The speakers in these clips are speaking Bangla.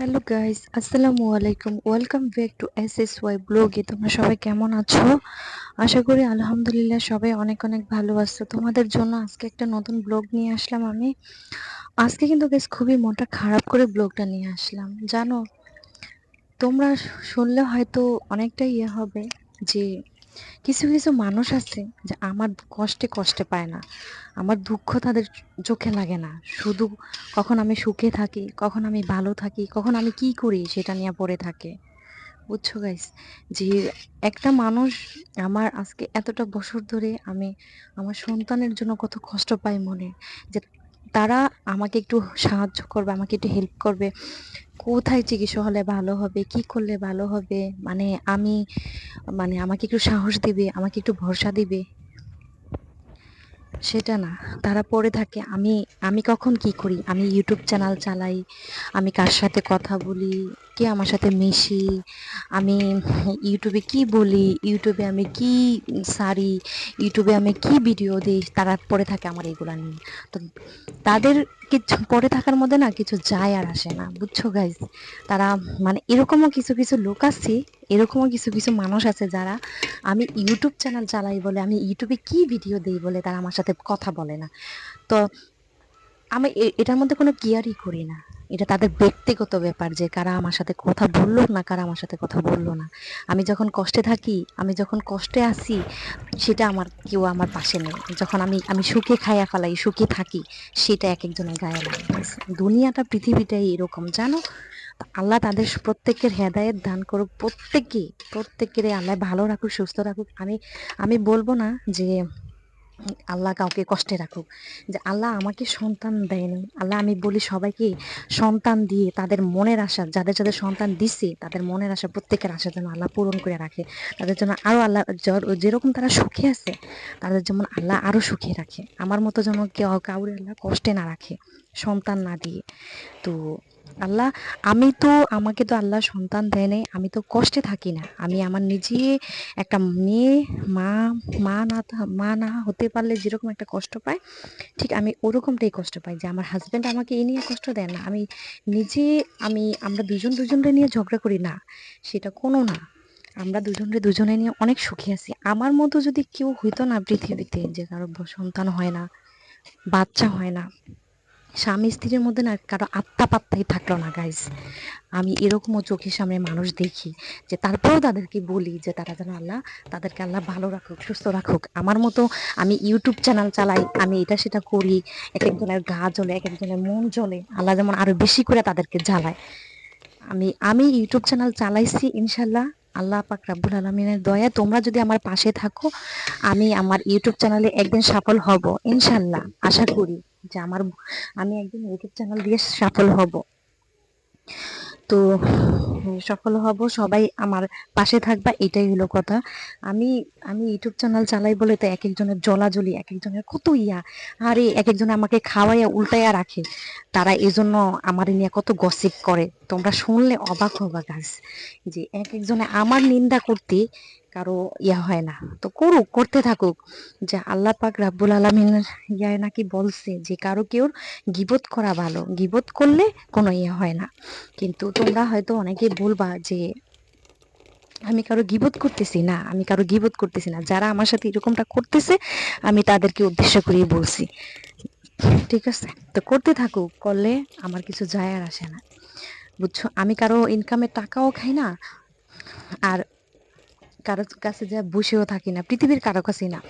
হ্যালো গাইস আসসালামু আলাইকুম welcome back to S S Y ব্লগে তোমরা সবাই কেমন আছো? আশা করি, আলহামদুলিল্লাহ, সবাই অনেক অনেক ভালো আছো। তোমাদের জন্য আজকে একটা নতুন ব্লগ নিয়ে আসলাম আমি। আজকে কিন্তু বেশ খুবই মনটা খারাপ করে ব্লগটা নিয়ে আসলাম। জানো, তোমরা শুনলে হয়তো অনেকটা ইয়ে হবে যে কিছু কিছু মানুষ আছে যে আমার কষ্টে কষ্টে পায় না। আমার দুঃখ তাদের চোখে লাগে না। শুধু কখন আমি সুখে থাকি, কখন আমি ভালো থাকি, কখন আমি কি করি সেটা নিয়ে পড়ে থাকে। বুঝছ গাইস যে একটা মানুষ আমার আজকে এতটা বছর ধরে আমি আমার সন্তানের জন্য কত কষ্ট পাই মনে। যে তারা আমাকে একটু সাহায্য করবে, আমাকে একটু হেল্প করবে। কোথায় চিকিৎসা হলে ভালো হবে? কি করলে ভালো হবে? মানে আমি মানে আমাকে একটু সাহস দিবে, আমাকে একটু ভরসা দিবে। সেটা না। তারা পড়ে থাকে, আমি আমি কখন কি করি? আমি ইউটিউব চ্যানেল চালাই, আমি কার সাথে কথা বলি, কে আমার সাথে মিশি, আমি ইউটিউবে কি বলি ইউটিউবে আমি কি সারি ইউটিউবে আমি কি ভিডিও দিই, তারা পড়ে থাকে আমার এগুলা নিয়ে। তো তাদের কিছু, পড়ে থাকার মধ্যে না কিছু যায় আর আসে না, বুঝছ গাইজ তারা মানে এরকমও কিছু কিছু লোক আছে এরকমও কিছু কিছু মানুষ আছে যারা আমি ইউটিউব চ্যানেল চালাই বলে, আমি ইউটিউবে কি ভিডিও দিই বলে তারা আমার সাথে কথা বলে না। তো আমি এটার মধ্যে কোনো কেয়ারই করি না। এটা তাদের ব্যক্তিগত ব্যাপার যে কারা আমার সাথে কথা বলল না, কারা আমার সাথে কথা বলল না। আমি যখন কষ্টে থাকি, আমি যখন কষ্টে আছি, সেটা আমার কেউ আমার পাশে নেই। যখন আমি আমি সুখে খাইয়া ফেলাই, সুখে থাকি, সেটা এক একজনের গায়ে লাগে দুনিয়াটা, পৃথিবীটাই এরকম, জানো? আল্লাহ তাদের প্রত্যেকের হেদায়েত দান করুক। প্রত্যেককে প্রত্যেকের আল্লাহ ভালো রাখুক, সুস্থ রাখুক। আমি আমি বলব না যে আল্লাহ কাউকে কষ্টে রাখুক। যে আল্লাহ আমাকে সন্তান দেয়নি। আল্লাহ আমি বলি সবাইকে সন্তান দিয়ে তাদের মনের আশা, যাদের যাদের সন্তান দিচ্ছে তাদের মনের আশা, প্রত্যেকের আশা যেন আল্লাহ পূরণ করে রাখে। তাদের জন্য আরও আল্লাহ যেরকম তারা সুখে আছে, তাদের যেমন আল্লাহ আরও সুখে রাখে। আমার মতো যেন কেউ কাউরে আল্লাহ কষ্টে না রাখে। সন্তান না দিয়ে। তো আল্লাহ, আমি তো, আমাকে তো আল্লাহ সন্তান দেয় নাই, আমি তো কষ্টে থাকি না। আমি আমার নিজে একটা মেয়ে, মা মা না মা না হতে পারলে যেরকম একটা কষ্ট পায়, ঠিক আমি ওরকমটাই কষ্ট পাই যে আমার হাজব্যান্ড আমাকে এই নিয়ে কষ্ট দেয় না। আমি নিজে, আমি, আমরা দুজন দুজনরে নিয়ে ঝগড়া করি না, সেটা কোনো না। আমরা দুজনরে দুজনে নিয়ে অনেক সুখী আছি। আমার মতো যদি কেউ হইতো না পৃথিবীতে যে কারও সন্তান হয় না, বাচ্চা হয় না স্বামী স্ত্রীর মধ্যে না কারও আত্মা পাত্তাই থাকল না গাইজ আমি এরকমও চোখের সামনে মানুষ দেখি যে তারপরেও তাদেরকে বলি যে তারা যেন আল্লাহ, তাদেরকে আল্লাহ ভালো রাখুক, সুস্থ রাখুক। আমার মতো আমি ইউটিউব চ্যানেল চালাই, আমি এটা সেটা করি, এক একজনের গা জ্বলে, এক একজনের মন জ্বলে, আল্লাহ যেমন আরও বেশি করে তাদেরকে জ্বালায়। আমি আমি ইউটিউব চ্যানেল চালাইছি ইনশাল্লাহ আল্লাহ পাক রাব্বুল আলমিনের দয়া, তোমরা যদি আমার পাশে থাকো, আমি আমার ইউটিউব চ্যানেলে একদিন সফল হব ইনশাল্লাহ আশা করি। যে আমার আমি একদিন ইউটিউব চ্যানেল দিয়ে সফল হব। তো সফল হব, সবাই আমার পাশে থাকবা, এটাই হলো কথা। আমি আমি ইউটিউব চ্যানেল চালাই বলে তো এক একজনের জলাজলি, এক একজনের কত ইয়া। আরে, এক একজনে আমাকে খাওয়াইয়া উল্টাইয়া রাখে। তারা এজন্য আমার নিয়ে কত গসিপ করে। তোমরা শুনলে অবাক হবা গাছ যে এক একজনে আমার নিন্দা করতে কারও ইয়া হয় না। তো করুক, করতে থাকুক। যে আল্লাহ পাক রাব্বুল আলমিনের ইয়ায় নাকি বলছে যে কারও কেউ গিবত করা ভালো, গিবত করলে কোনো ইয়ে হয় না। কিন্তু তোমরা হয়তো অনেকে বলবা যে, আমি কারও গিবত করতেছি না, আমি কারও গিবত করতেছি না। যারা আমার সাথে এরকমটা করতেছে, আমি তাদেরকে উদ্দেশ্য করিয়ে বলছি। ঠিক আছে? তো করতে থাকুক, করলে আমার কিছু যায় আর আসে না। বুঝছ? আমি কারও ইনকামের টাকাও খাই না, আর কারও কাছে যা বসেও থাকি না, পৃথিবীর কারও কাছেই না।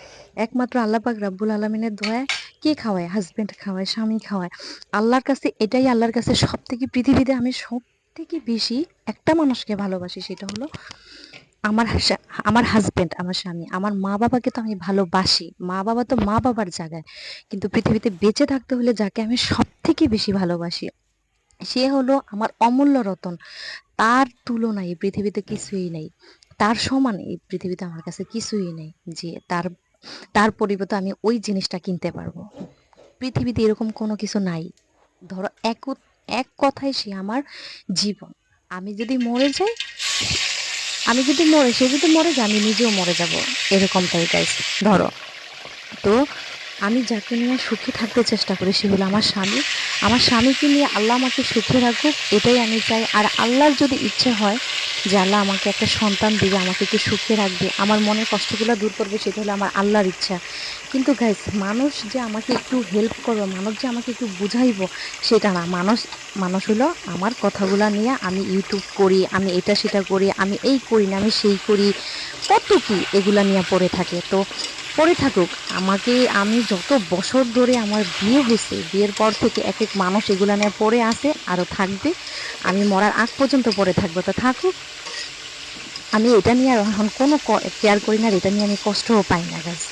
একমাত্র আল্লাহ পাক রাব্বুল আলমিনের দয়ায় কে খাওয়ায়? হাজবেন্ড খাওয়ায়, স্বামী খাওয়ায়। আল্লাহর কাছে, এটাই আল্লাহর কাছে সব থেকে পৃথিবীতে আমি সব থেকে বেশি একটা মানুষকে ভালোবাসি, সেটা হলো আমার আমার হাজবেন্ড আমার স্বামী। আমার মা বাবাকে তো আমি ভালোবাসি। মা বাবা তো মা বাবার জায়গায়। কিন্তু পৃথিবীতে বেঁচে থাকতে হলে যাকে আমি সব থেকে বেশি ভালোবাসি, সে হলো আমার অমূল্য রতন। তার তুলনায় পৃথিবীতে কিছুই নেই। তার সমান এই পৃথিবীতে আমার কাছে কিছুই নেই যে তার তার পরিবর্তে আমি ওই জিনিসটা কিনতে পারব। পৃথিবীতে এরকম কোনো কিছু নাই। ধরো এক এক কথায় সে আমার জীবন। আমি যদি মরে যাই, আমি যদি মরে, সে যদি মরে যায়, আমি নিজেও মরে যাব। এরকমটাই গাইস ধরো। তো আমি যাকে নিয়ে সুখে থাকতে চেষ্টা করি সে হলো আমার স্বামী। আমার স্বামীকে নিয়ে আল্লাহ আমাকে সুখে রাখুক, এটাই আমি চাই। আর আল্লাহর যদি ইচ্ছে হয় যে আল্লাহ আমাকে একটা সন্তান দিবে, আমাকে একটু সুখে রাখবে, আমার মনের কষ্টগুলো দূর করবে, সেটা হলো আমার আল্লাহর ইচ্ছা। কিন্তু গাইস মানুষ যে আমাকে একটু হেল্প করবে, মানুষ যে আমাকে একটু বুঝাইবো, সেটা না। মানুষ মানুষ হলো আমার কথাগুলো নিয়ে আমি ইউটিউব করি, আমি এটা সেটা করি, আমি এই করি না, আমি সেই করি। কত কি এগুলা নিয়ে পড়ে থাকে। তো পড়ে থাকুক, আমাকে, আমি যত বছর ধরে আমার বিয়ে হয়েছে, বিয়ের পর থেকে এক এক মানুষ এগুলা নিয়ে পড়ে আসে আরও থাকবে, আমি মরার আগ পর্যন্ত পড়ে থাকব, তো থাকুক। আমি এটা নিয়ে আর এখন কোনো কেয়ার করি না এটা নিয়ে আমি কষ্টও পাই না গাছ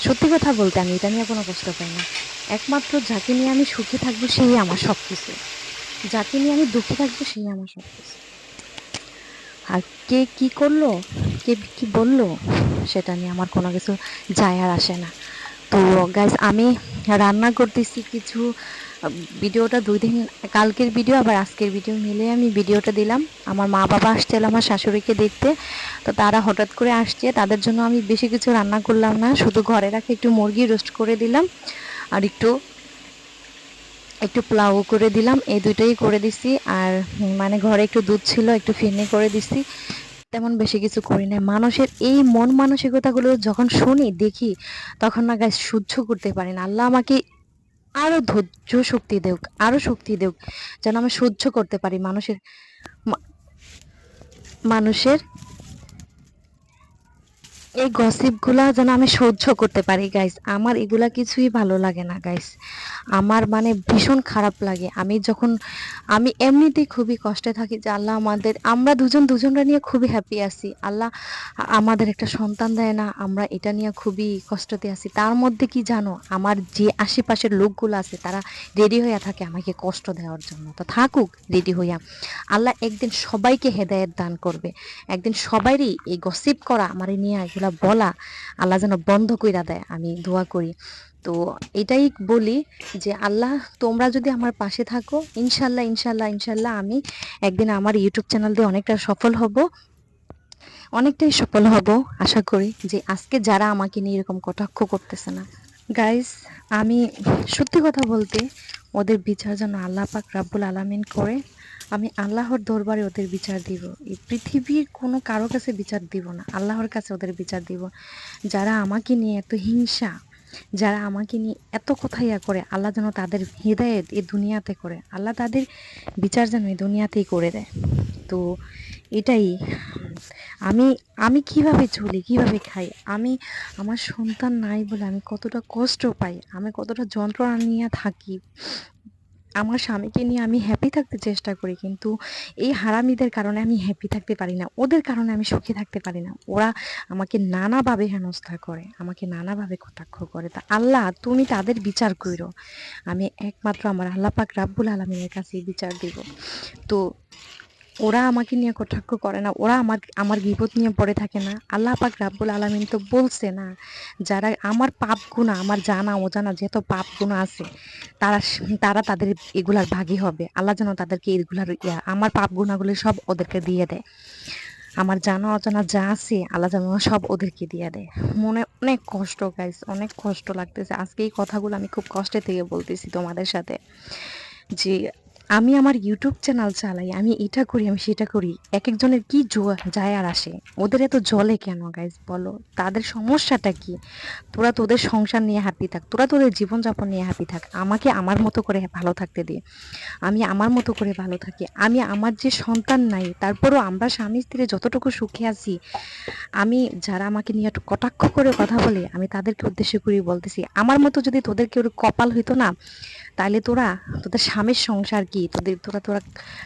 সত্যি কথা বলতে আমি এটা নিয়ে কোনো কষ্ট পাই না। একমাত্র যাকে নিয়ে আমি সুখে থাকব সেই আমার সব কিছু যাকে নিয়ে আমি দুঃখে থাকব সেই আমার সব কিছু আর কে কি করল? কে, কি বলল? সেটা নিয়ে আমার কোনো কিছু যায় আর আসে না। তো গাইজ আমি রান্না করতেছি কিছু, ভিডিওটা দুই দিন, কালকের ভিডিও, আবার আজকের ভিডিও মিলে আমি ভিডিওটা দিলাম। আমার মা বাবা আসছিল আমার শাশুড়িকে দেখতে। তো তারা হঠাৎ করে আসছে, তাদের জন্য আমি বেশি কিছু রান্না করলাম না, শুধু ঘরে রাখে একটু মুরগি রোস্ট করে দিলাম, আর একটু একটু প্লাউ করে দিলাম। এই দুটোই করে দিছি, আর মানে ঘরে একটু দুধ ছিল, একটু ফিরনি করে দিছি। তেমন বেশি কিছু করি না মানুষের এই মন মানসিকতাগুলো যখন শুনি, দেখি, তখন না গাছ সহ্য করতে পারি না। আল্লাহ আমাকে আরও ধৈর্য শক্তি দেউক, আরও শক্তি দেউক, যেন আমি সহ্য করতে পারি মানুষের মানুষের এই গসিপগুলা যেন আমি সহ্য করতে পারি গাইস আমার এগুলা কিছুই ভালো লাগে না গাইস আমার মানে ভীষণ খারাপ লাগে। আমি যখন, আমি এমনিতেই খুবই কষ্টে থাকি যে আল্লাহ আমাদের, আমরা দুজন দুজনরা নিয়ে খুবই হ্যাপি আছি। আল্লাহ আমাদের একটা সন্তান দেয় না, আমরা এটা নিয়ে খুবই কষ্টতে আছি। তার মধ্যে কি জানো, আমার যে আশেপাশের লোকগুলো আছে, তারা রেডি হইয়া থাকে আমাকে কষ্ট দেওয়ার জন্য। তো থাকুক রেডি হইয়া। আল্লাহ একদিন সবাইকে হেদায়েত দান করবে। একদিন সবারই এই গসিপ করা, আমার নিয়ে এগুলা বলা, আল্লাহ যেন বন্ধ কইরা দেয়। আমি দোয়া করি। তো এটাই বলি যে, আল্লাহ, তোমরা যদি আমার পাশে থাকো, ইনশাল্লাহ ইনশাল্লাহ ইনশাল্লাহ আমি একদিন আমার ইউটিউব চ্যানেল দিয়ে অনেকটা সফল হব। অনেকটাই সফল হব, আশা করি যে, আজকে যারা আমাকে নিয়ে এরকম কটাক্ষ করতেছে না। গাইস আমি সত্যি কথা বলতে, ওদের বিচার যেন আল্লাহ পাক রাব্বুল আলামিন করে, আমি আল্লাহর দরবারে ওদের বিচার দিব। এই পৃথিবীর কোনো কারও কাছে বিচার দিব না, আল্লাহর কাছে ওদের বিচার দিব। যারা আমাকে নিয়ে এত হিংসা যারা আমাকে নিয়ে এত কথা ইয়া করে, আল্লাহ যেন তাদের হৃদায়ত এ দুনিয়াতে করে। আল্লাহ তাদের বিচার যেন এই দুনিয়াতেই করে দেয়। তো এটাই, আমি আমি কীভাবে চলি, কীভাবে খাই, আমি, আমার সন্তান নাই বলে আমি কতটা কষ্ট পাই, আমি কতটা যন্ত্রণা নিয়ে থাকি আমার স্বামীকে নিয়ে আমি হ্যাপি থাকতে চেষ্টা করি, কিন্তু এই হারামিদের কারণে আমি হ্যাপি থাকতে পারি না। ওদের কারণে আমি সুখী থাকতে পারি না। ওরা আমাকে নানাভাবে হেনস্থা করে, আমাকে নানাভাবে কটাক্ষ করে। তা আল্লাহ, তুমি তাদের বিচার করো আমি একমাত্র আমার আল্লাহ পাক রাব্বুল আলমিনের কাছে বিচার দিব। তো ওরা আমাকে নিয়ে কটাক্ষ করে না, ওরা আমার আমার বিপদ নিয়ে পড়ে থাকে না। আল্লাহ পাক রাব্বুল আলামিন তো বলছে না, যারা আমার পাপ গুণা আমার জানা অজানা যত পাপ গুণা আছে, তারা তারা তাদের এগুলার ভাগী হবে। আল্লাহ যেন তাদেরকে এগুলার ইয়া, আমার পাপ গুণাগুলো সব ওদেরকে দিয়ে দেয়। আমার জানা অজানা যা আছে, আল্লাহ যেন সব ওদেরকে দিয়ে দেয়। মনে অনেক কষ্ট গাইস অনেক কষ্ট লাগতেছে। আজকে এই কথাগুলো আমি খুব কষ্টে থেকে বলতেছি তোমাদের সাথে। যে আমি আমার ইউটিউব চ্যানেল চালাই, আমি এটা করি, আমি সেটা করি এক একজনের কি যায় আর আসে? ওদের এত জলে কেন গাইজ বলো? তাদের সমস্যাটা কি? তোরা তোদের সংসার নিয়ে হ্যাপি থাক, তোরা তোদের জীবনযাপন নিয়ে হ্যাপি থাক, আমাকে আমার মতো করে ভালো থাকতে দে। আমি আমার মতো করে ভালো থাকি, আমি আমার যে সন্তান নাই, তারপরও আমরা স্বামী স্ত্রী যতটুকু সুখে আছি, আমি যারা আমাকে নিয়ে একটু কটাক্ষ করে কথা বলে, আমি তাদেরকে উদ্দেশ্য করে বলতেছি, আমার মতো যদি তোদের কেউ কপাল হইতো না তাহলে তোরা, তোদের স্বামীর সংসার কি? তোদের, তোরা তোরা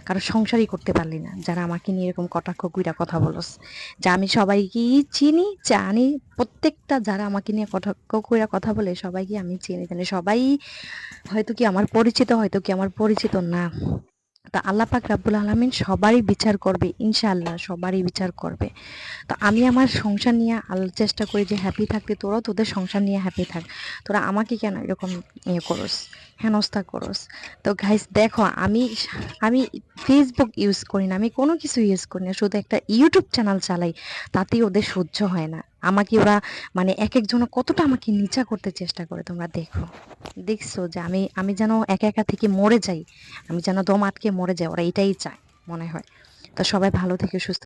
কারও সংসারই করতে পারলি না। যারা আমাকে নিয়ে এরকম কটাক্ষ, কইরা কথা বলস। যা আমি সবাইকে চিনি, জানি, প্রত্যেকটা যারা আমাকে নিয়ে কটাক্ষ, কইরা কথা বলে, সবাইকে আমি চিনি। জানি সবাই হয়তো কি আমার পরিচিত, হয়তো কি আমার পরিচিত না। তা আল্লাহ পাক রাব্বুল আলামিন সবারই বিচার করবে, ইনশাআল্লাহ সবারই বিচার করবে। তো আমি আমার সংসার নিয়ে আল্লাহ চেষ্টা করি যে হ্যাপি থাকতে, তোরাও তোদের সংসার নিয়ে হ্যাপি থাক। তোরা আমাকে কেন এরকম ইয়ে করস, হেনস্থা করস? তো গাইস দেখো, আমি আমি ফেসবুক ইউজ করি না, আমি কোনো কিছু ইউজ করি না, শুধু একটা ইউটিউব চ্যানেল চালাই, তাতেই ওদের সহ্য হয় না। আমাকে ওরা মানে এক একজন কতটা আমাকে নিচা করতে চেষ্টা করে তোমরা দেখো। দেখছ যে আমি আমি যেন একা একা থেকে মরে যাই, আমি যেন দম আটকে মরে যাই, ওরা এটাই চায় মনে হয়। তো সবাই ভালো থেকে, সুস্থ